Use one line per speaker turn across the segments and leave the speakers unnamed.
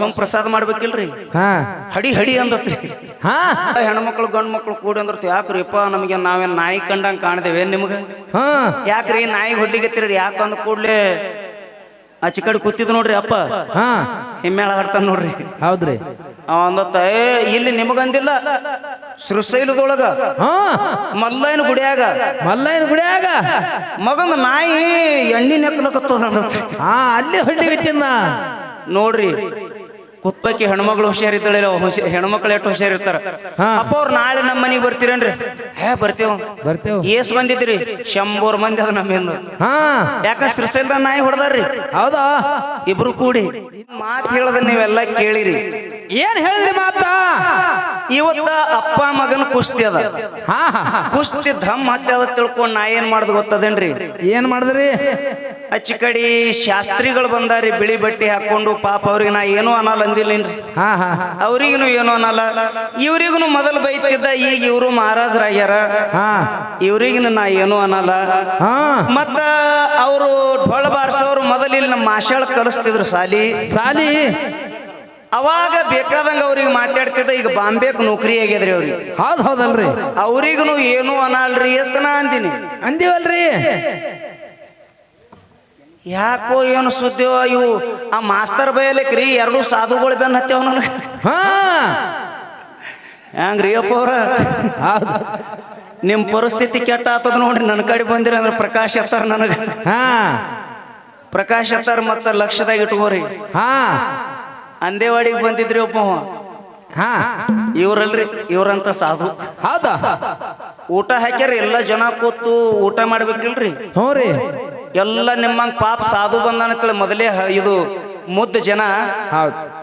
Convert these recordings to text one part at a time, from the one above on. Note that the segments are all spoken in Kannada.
ಸುಮ್ ಪ್ರಸಾದ ಮಾಡ್ಬೇಕಿಲ್ರಿ?
ಹಾ.
ಹಡಿ ಹಡಿ ಅಂದತ್ರಿ.
ಹಾ.
ಹೆಣ್ಮಕ್ಳು ಗಂಡು ಮಕ್ಳು ಕೂಡಿ ಅಂದ್ರತು ಯಾಕ್ರಿಪ್ಪ ನಮಗೆ ನಾವೇನ್ ನಾಯಿ ಕಂಡಂಗ್ ಕಾಣ್ದೇವೆ ನಿಮ್ಗೆ?
ಹಾ.
ಯಾಕ್ರಿ ನಾಯಿ ಹೊಡ್ಲಿಗತ್ತಿರಿ ಯಾಕ ಅಂದ ಕೂಡ್ಲೆ ಆಚೆ ಕಡೆ ಕೂತಿದ್ ನೋಡ್ರಿ ಅಪ್ಪ.
ಹಾ.
ಹಿಮ್ಮೇಳ ಹಾಡ್ತಾನ ನೋಡ್ರಿ.
ಹೌದ್ರಿ.
ಅವ ಅಂದತ್ತ ಏ ಇಲ್ಲಿ ನಿಮಗಂದಿಲ್ಲ ಶ್ರೀಶೈಲದೊಳಗ
ಹಾ.
ಮಲ್ಲಯ್ಯನ ಗುಡಿಯಾಗ
ಮಲ್ಲಯ್ಯನ ಗುಡಿಯಾಗ
ಮಗಂದ ನಾಯಿ ಎಣ್ಣಿ ನೆಕ್ಕಲಕತ್ತದ ಅಂದತ್ತ.
ಹಾ ಅಲ್ಲಿ ಹೊಳ್ಳಿ ತಿನ್ನ
ನೋಡ್ರಿ ಕುತ್ತಕ್ಕೆ ಹೆಣ್ಮಗಳು ಹುಷಾರಿದ್ದಾಳೆ ಹೆಣ್ಮಕ್ಳು ಎಷ್ಟು ಹುಷಾರಿರ್ತಾರ. ಅಪ್ಪ ಅವ್ರು ನಾಳೆ ನಮ್ಮ ಮನೆಗೆ ಬರ್ತೀರೇನ್ರಿ ಹೇ ಬರ್ತೇವ.
ಬರ್ತೇವ್.
ಏಸ್ ಬಂದಿದ್ರಿ? ಶಂಬೋರ್ ಮಂದಿ ಅದ ನಮ್ಮಿಂದ.
ಹಾ.
ಯಾಕ ಶ್ರೀಶೈಲದ ನಾಯಿ ಹೊಡೆದಾರ್ರಿ.
ಹೌದಾ?
ಇಬ್ರು ಕೂಡಿ. ಮಾತು ಹೇಳದ ನೀವೆಲ್ಲ ಕೇಳಿರಿ.
ಏನ್ ಹೇಳಿದ್ರಿ ಮಾತ?
ಇವತ್ತ ಅಪ್ಪ ಮಗನ ಕುಸ್ತಿ ಅದ.
ಹಾ.
ಕುಸ್ತಿ ಧಮ್ ಹತ್ತಿ ಅದ ತಿಳ್ಕೊಂಡ್ ನಾ ಏನ್ ಮಾಡ್ದು ಗೊತ್ತದೇನ್ರಿ?
ಏನ್ ಮಾಡಿದ್ರಿ?
ಅಚ್ಚಿ ಕಡಿ ಶಾಸ್ತ್ರಿಗಳು ಬಂದಾರಿ ಬಿಳಿ ಬಟ್ಟೆ ಹಾಕೊಂಡು. ಪಾಪ ಅವ್ರಿಗೆ ನಾ ಏನೂ ಅನ್ನಲ್ಲ ಅಂದಿಲ್ಲೇನ್ರಿ. ಅವ್ರಿಗೂ ಏನೂ ಅನ್ನಲ್ಲ. ಇವ್ರಿಗೂ ಮೊದಲು ಬೈತಿದ್ದ ಈಗ ಇವರು ಮಹಾರಾಜರಾಗ್ಯಾರ.
ಹಾ.
ಇವ್ರಿಗಿನ ನಾ ಏನು ಅನ್ನಲ್ಲ. ಮತ್ತ ಅವರು ಢೋಳ ಬಾರಿಸೋರು ಮೊದಲು ಇಲ್ಲಿ ನಮ್ಮ ಮಾಶಾಳ ಕಲಿಸ್ತಿದ್ರು ಸಾಲಿ.
ಸಾಲಿ.
ಅವಾಗ ಬೇಕಾದಂಗ ಅವ್ರಿಗೆ ಮಾತಾಡ್ತಿದ್ದ ಈಗ ಬಾಂಬೆಕ್ ನೌಕರಿ ಆಗ್ಯದ್ರಿ ಅವ್ರಿಗೆ.
ಹೌದ್ ಹೌದಲ್ರಿ.
ಅವ್ರಿಗೂ ಏನು ಅನ್ನಲ್ರಿ ಎತ್ತನ ಅಂದಿನಿ.
ಅಂದಿವಲ್ರಿ.
ಯಾಕೋ ಏನು ಸುದ್ದಿವ ಇವು ಆ ಮಾಸ್ತರ್ ಬಯಲಿಕ್ರಿ ಎರಡು ಸಾಧುಗಳು ಬೆನ್ನ ಹತ್ತೇವ ನನಗೆ.
ಹಾ.
ಹ್ಯಾಂಗ್ರಿ ಅಪ್ಪ ಅವ್ರ? ನಿಮ್ಮ ಪರಿಸ್ಥಿತಿ ಕೆಟ್ಟ ಆತದ ನೋಡ್ರಿ. ನನ್ನ ಕಡೆ ಬಂದಿರ ಅಂದ್ರೆ ಪ್ರಕಾಶ್ ಎತ್ತಾರ ನನಗೆ.
ಹಾ.
ಪ್ರಕಾಶ್ ಎತ್ತಾರ ಮತ್ತ ಲಕ್ಷದಾಗ ಇಟ್ಕೋರಿ.
ಹಾ.
ಅಂದೇವಾಡಿಗೆ ಬಂದಿದ್ರಿ ಒಬ್ಬ.
ಹಾ.
ಇವ್ರಲ್ರಿ ಇವ್ರಂತ ಸಾಧು.
ಹೌದಾ?
ಊಟ ಹಾಕ್ಯಾರ ಎಲ್ಲ ಜನ ಕೂತು ಊಟ ಮಾಡ್ಬೇಕಿಲ್ರಿ?
ಹ್ಞೂ ರೀ.
ಎಲ್ಲ ನಿಮ್ಮಂಗ ಪಾಪ ಸಾಧು ಬಂದಾನಂತೇಳಿ ಮೊದಲೇ ಹ- ಇದು ಮುದ್ದ ಜನ.
ಹೌದ್.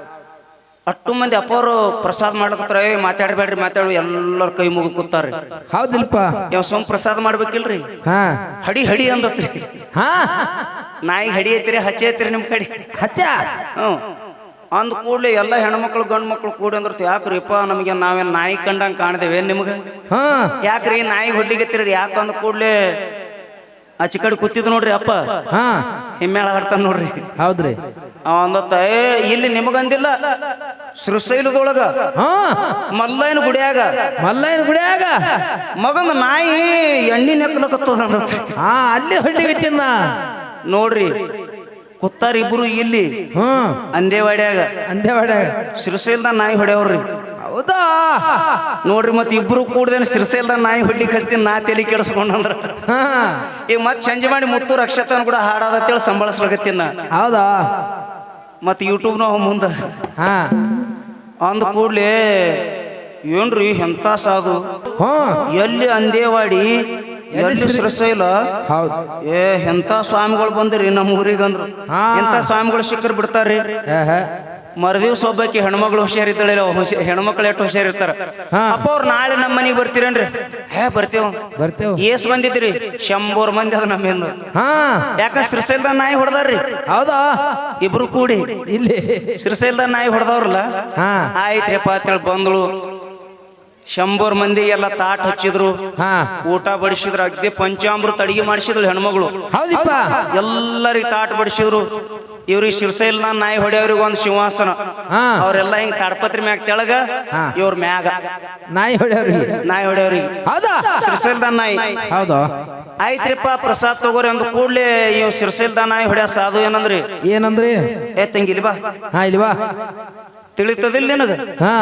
ಅಟ್ಟು ಮಂದಿ ಅಪ್ಪವರು ಪ್ರಸಾದ ಮಾಡ್ಕೊತಾರ ಏ ಮಾತಾಡ್ಬೇಡ್ರಿ ಮಾತಾಡು ಎಲ್ಲರ ಕೈ ಮುಗಿದು ಕೂತಾರ್ರಿ.
ಹೌದಿಲ್ಪ.
ಇವ್ ಸುಮ್ ಪ್ರಸಾದ ಮಾಡ್ಬೇಕಿಲ್ರಿ?
ಹಾ.
ಹಡಿ ಹಡಿ ಅಂದತ್ರಿ.
ಹಾ.
ನಾಯಿ ಹಡಿ ಐತಿರಿ ಹಚ್ಚೆ ಐತಿರಿ ನಿಮ್ ಕಡೆ.
ಹಚ್ಚ.
ಹ್ಞೂ. ಅಂದ ಕೂಡಲೇ ಎಲ್ಲ ಹೆಣ್ಮಕ್ಳು ಗಂಡು ಮಕ್ಳು ಕೂಡಿ ಅಂದ್ರೆ ಯಾಕ್ರಿಪ್ಪ ನಮಗೆ ನಾವೇನ್ ನಾಯಿ ಕಂಡಂಗ್ ಕಾಣ್ದೇವೆ ನಿಮ್ಗ?
ಹಾ.
ಯಾಕ್ರಿ ನಾಯಿ ಹೊಡ್ಲಿಗತ್ತಿರಿ ಯಾಕ ಅಂದ ಕೂಡಲೇ ಆ ಕಡೆ ಕೂತಿದ್ ನೋಡ್ರಿ ಅಪ್ಪ?
ಹಾ.
ಹಿಮ್ಮೇಳ ಹಾಡ್ತಾನ ನೋಡ್ರಿ.
ಹೌದ್ರಿ.
ಅಂದತ್ತ ಏ ಇಲ್ಲಿ ನಿಮಗಂದಿಲ್ಲ. ಶ್ರೀಶೈಲದೊಳಗ ಮಲ್ಲಯ್ಯನ ಗುಡಿಯಾಗ.
ಮಲ್ಲಯ್ಯನ ಗುಡಿಯಾಗ?
ಮಗನ ನಾಯಿ ಎಣ್ಣೆ ನೆಕ್ಕಲಕತ್ತದ
ಹಾ ಅಲ್ಲಿ ಹಳ್ಳಿ ತಿನ್ನ.
ನೋಡ್ರಿ ಕುತ್ತಾರ ಇಬ್ರು ಇಲ್ಲಿ
ಹ್ಮ್
ಅಂದೇವಾಡ್ಯಾಗ.
ಅಂದೇವಾಡ್ಯಾಗ.
ಶ್ರೀಶೈಲ್ದ ನಾಯಿ ಹೊಡೆಯವ್ರಿ.
ಹೌದಾ?
ನೋಡ್ರಿ ಮತ್ತೆ ಇಬ್ರು ಕೂಡ್ದೇನೆ ಶ್ರೀಶೈಲ್ದ ನಾಯಿ ಹೊಡ್ಲಿ ಕಸ್ತೀನಿ ನಾ ತಲೆ ಕೆಡಿಸ್ಕೊಂಡಂದ್ರ ಈಗ ಮತ್ ಸಂಜೆ ಮಾಡಿ ಮುತ್ತು ರಕ್ಷತನ್ ಕೂಡ ಹಾಡಾದ ಸಂಬಳಸ್ಲಕತ್ತೀನಿ ನಾ
ಹೌದಾ?
ಮತ್ ಯೂಟ್ಯೂಬ್ ಮುಂದೆ. ಮುಂದ
ಹಾ.
ಅಂದ ಕೂಡ್ಲೇ ಏನ್ರಿ ಎಂತ ಸಾಧು? ಎಲ್ಲಿ ಅಂದೇವಾಡಿ ಎಲ್ಲಿ
ಇಲ್ಲ
ಏ ಎಂತ ಸ್ವಾಮಿಗಳು ಬಂದ್ರಿ ನಮ್ಮ ಊರಿಗಂದ್ರು.
ಹಾ.
ಎಂತ ಸ್ವಾಮಿಗಳು ಸಿಕ್ಕರ್ ಬಿಡ್ತಾರ್ರಿ. ಮರದಿವ್ಸ ಒಬ್ಬಾಕಿ ಹೆಣ್ಮಗಳು ಹುಷಾರಿದ್ದಾಳೆ ಹೆಣ್ಮಕ್ಳು ಎಷ್ಟು ಹುಷಾರಿರ್ತಾರ
ಇರ್ತಾರ?
ಅಪ್ಪ ಅವ್ರು ನಾಳೆ ನಮ್ಮ ಮನೆಗೆ ಬರ್ತೀರೇನ್ರಿ? ಹೇ ಬರ್ತೇವ.
ಬರ್ತೇವ್.
ಏಸ್ ಬಂದಿದ್ರಿ? ಶಂಬೋರ್ ಮಂದಿ ಅದ ನಮ್ಮಿಂದ ಯಾಕ ಶ್ರೀಶೈಲ್ದ ನಾಯಿ ಹೊಡೆದಾರ್ರಿ?
ಹೌದಾ?
ಇಬ್ರು ಕೂಡಿ.
ಇಲ್ಲಿ.
ಶ್ರೀಶೈಲ್ದ ನಾಯಿ ಹೊಡೆದವ್ರಲ್ಲ? ಆಯ್ತ್ರಿಪ್ಪ ಅಂತೇಳಿ ಬಂದಳು. ಶಂಬೋರ್ ಮಂದಿ ಎಲ್ಲ ತಾಟ್ ಹಚ್ಚಿದ್ರು. ಊಟ ಬಡಿಸಿದ್ರು. ಅಗ್ದಿ ಪಂಚಾಮೃತ ಅಡಿಗೆ ಮಾಡಿಸಿದ್ಳು ಹೆಣ್ಮಗಳು. ಎಲ್ಲರಿಗೆ ತಾಟ್ ಬಡಿಸಿದ್ರು. ಇವ್ರಿಗೆ ಶಿರ್ಸೈಲ್ನ ನಾಯಿ ಹೊಡೆಯವ್ರಿಗೆ ಒಂದು ಸಿಂಹಾಸನ.
ಹಾ.
ಅವರೆಲ್ಲ ಹಿಂಗ್ ತಾಡ್ಪತ್ರಿ ಮ್ಯಾಗ ತೆಳಗ
ಹಾ.
ಇವ್ರ ಮ್ಯಾಗ.
ನಾಯಿ ಹೊಡೆಯವ್ರಿಗೆ
ನಾಯಿ ಹೊಡೆಯವ್ರಿಗೆ
ಹೌದಾ?
ಶಿರ್ಸೈಲ್ದ ನಾಯಿ.
ಹೌದಾ?
ಆಯ್ತ್ರಿಪ್ಪ ಪ್ರಸಾದ್ ತಗೋರಿ ಅಂದ ಕೂಡ್ಲೆ ಇವ್ ಶಿರ್ಸೈಲ್ದ ನಾಯಿ ಹೊಡೆಯ ಸಾಧು ಏನಂದ್ರಿ?
ಏನಂದ್ರಿ?
ಏ ತಂಗಿಲಿ ಬಾ
ಹಾ ಇಲ್ವಾ
ತಿಳಿತದಿಲ್ಲ ನಿನಗ?
ಹಾ.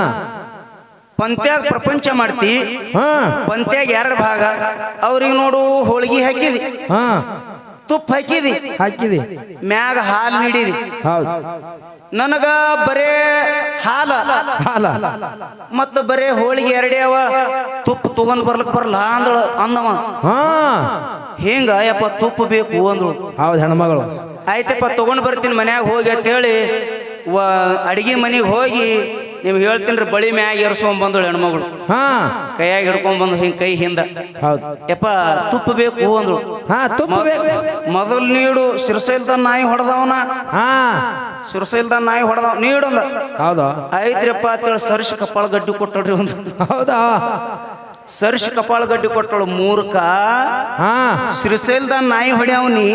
ಪಂತ್ಯಾಗ ಪ್ರಪಂಚ ಮಾಡ್ತಿ.
ಹಾ.
ಪಂತ್ಯಾಗ ಎರಡು ಭಾಗ. ಅವ್ರಿಗೆ ನೋಡು ಹೋಳಿಗೆ ಹಾಕಿದಿ.
ಹಾ.
ತುಪ್ಪ ಹಾಕಿದಿ?
ಹಾಕಿದಿ.
ಮ್ಯಾಗ ಹಾಲು ನೀಡಿದಿ.
ಹೌದು.
ನನಗ ಬರೇ ಹಾಲ.
ಹಾಲ.
ಮತ್ತ ಬರೇ ಹೋಳಿಗೆ ಎರಡೇ ಅವ. ತುಪ್ಪ ತಗೊಂಡ್ ಬರ್ಲಕ್ ಬರಲ್ಲ ಅಂದಳು ಅಂದವ. ಹಿಂಗ ಯಪ್ಪ ತುಪ್ಪ ಬೇಕು ಅಂದಳು
ಹೌದು ಹೆಣ್ಮಗಳು.
ಆಯ್ತಪ್ಪ ತಗೊಂಡ್ ಬರ್ತೀನಿ ಮನ್ಯಾಗ ಹೋಗಿ ಅಂತೇಳಿ ವ ಅಡಿಗೆ ಮನೆಗೆ ಹೋಗಿ ನಿಮ್ಗೆ ಹೇಳ್ತೀನಿ ಬಳಿ ಮ್ಯಾಗ ಏರ್ಸ್ಕೊಂಡ್ ಬಂದಳು ಹೆಣ್ಮಗಳು.
ಹಾ.
ಕೈಯಾಗ ಹಿಡ್ಕೊಂಡ್ ಬಂದು ಹಿಂಗ್ ಕೈ ಹಿಂದ.
ಹೌದು.
ಯಪ್ಪ ತುಪ್ಪ ಬೇಕು ಅಂದ್ರು
ಹಾ ತುಪ್ಪ ಬೇಕು.
ಮೊದಲು ನೀಡು ಸಿರಸೈಲ್ದ ನಾಯಿ ಹೊಡೆದವನ.
ಹಾ.
ಸಿರಸೈಲ್ದ ನಾಯಿ ಹೊಡೆದವ ನೀಡಂದ
ಹೌದಾ.
ಆಯ್ತ್ರಿಪ್ಪ ಅಂತೇಳಿ ಸರ್ಸಿ ಕಪ್ಪಾಳ ಗಡ್ಡಿ ಕೊಟ್ಟಳ್ರಿ ಒಂದು
ಹೌದಾ?
ಸರ್ಷ್ ಕಪಾಳ ಗಡ್ಡಿ ಕೊಟ್ಟಳು ಮೂರ್ಕ
ಹಾ.
ಸಿರಿಸೇಲ್ದ ನಾಯಿ ಹೊಡ್ಯಾವನಿ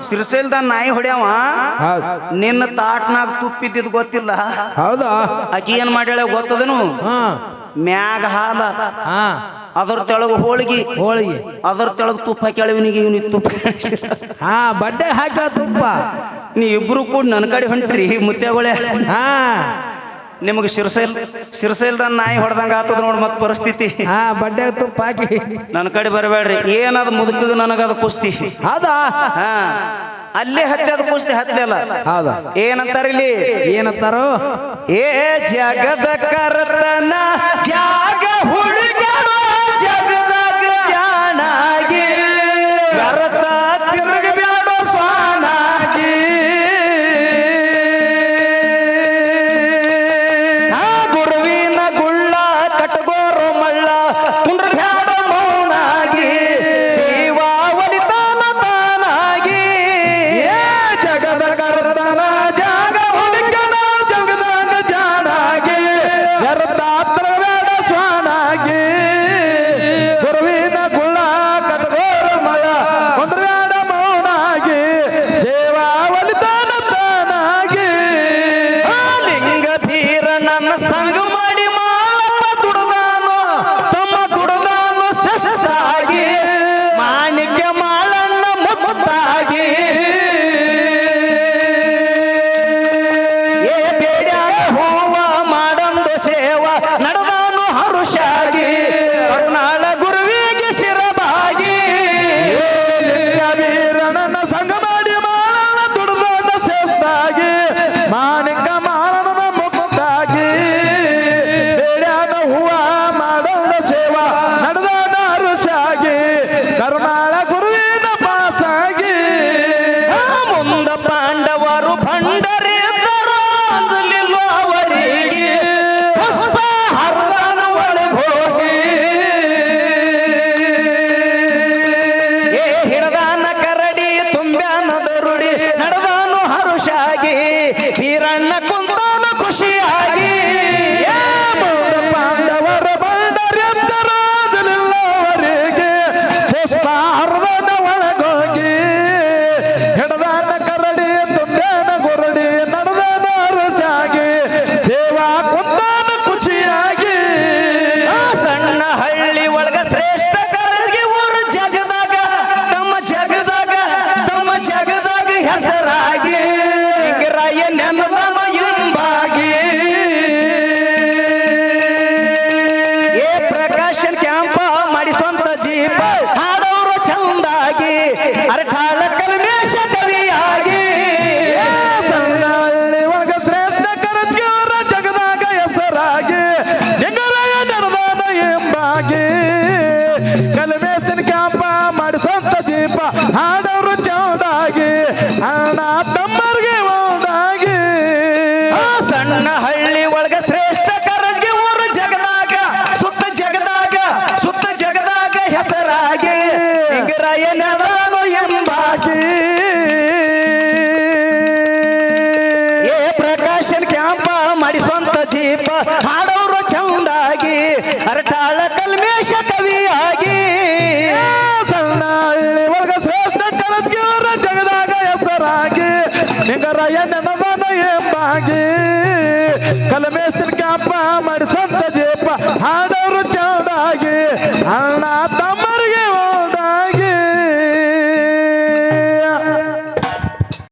ಸಿರಿಸೇಲ್ದ ನಾಯಿ ಹೊಡ್ಯಾವ? ನಿನ್ನ ತಾಟ್ನಾಗ ತುಪ್ಪಿದ್ದಿದ್ ಗೊತ್ತಿಲ್ಲ?
ಹೌದಾ?
ಅಕಿ ಏನ್ ಮಾಡ್ಯಾಳ ಗೊತ್ತದನು? ಮ್ಯಾಗ ಹಾಲ. ಅದ್ರ ತೆಳಗ ಹೋಳಿಗೆ.
ಹೋಳಿಗೆ.
ಅದ್ರ ತೆಳಗ ತುಪ್ಪ ಹಾಕ್ಯಾಳ ಇವನಿ ತುಪ್ಪ
ಹಾ ಬಡ್ಡೆ ಹಾಕ ತುಪ್ಪ.
ನೀ ಇಬ್ರು ಕೂಡ ನನ್ನ ಕಡೆ ಹೊಂಟ್ರಿ ಮುತ್ತೆಗಳೇ
ಹಾ.
ನಿಮಗೆ ಶಿರಸೈಲ್ ಶಿರಸೈಲ್ದ ನಾಯಿ ಹೊಡೆದಂಗ ಆತದ ನೋಡ್ ಮತ್ತೆ ಪರಿಸ್ಥಿತಿ.
ಹಾ ಬಡ್ಡೆ ತುಪ್ಪ ಹಾಕಿ.
ನನ್ನ ಕಡೆ ಬರಬೇಡ್ರಿ ಏನದ ಮುದುಕದ ನನಗದ ಕುಸ್ತಿ.
ಹೌದಾ?
ಹಾ ಅಲ್ಲೇ ಹತ್ತದ ಕುಸ್ತಿ ಹತ್ತಲ್ಲ
ಹೌದಾ?
ಏನಂತಾರ ಇಲ್ಲಿ
ಏನಂತಾರೋ?
ಏ ಜಗದ ಕರ್ತನ ಜಾಗ ಹಿಂಗರಾಯನದಾನು ಎಂಬಾಗಿ. ಏ ಪ್ರಕಾಶನ್ ಕ್ಯಾಂಪ ಮಾಡಿಸುವಂತ ಜೀಪ ಹಾಡೋರು ಚಂದಾಗಿ, ಅರಟಾಳ ಕಲ್ಮೇಶ ಕವಿಯಾಗಿ.
ಸಣ್ಣ ಹಳ್ಳಿ ಒಳಗ ಶ್ರೇಷ್ಠ ಕರಜ್ಞರ ಜಗದಾಗ ಹೆಸರಾಗಿ ಹೆಂಗರಾಯ ನೆನದಾನ ಎಂಬಾಗಿ. ಕಲ್ಮೇಶನ್ ಕ್ಯಾಂಪ ಮಾಡಿಸಂತ ಜೀಪ ಹಾಡೋರು ಚೌದಾಗಿ ಅಣ್ಣ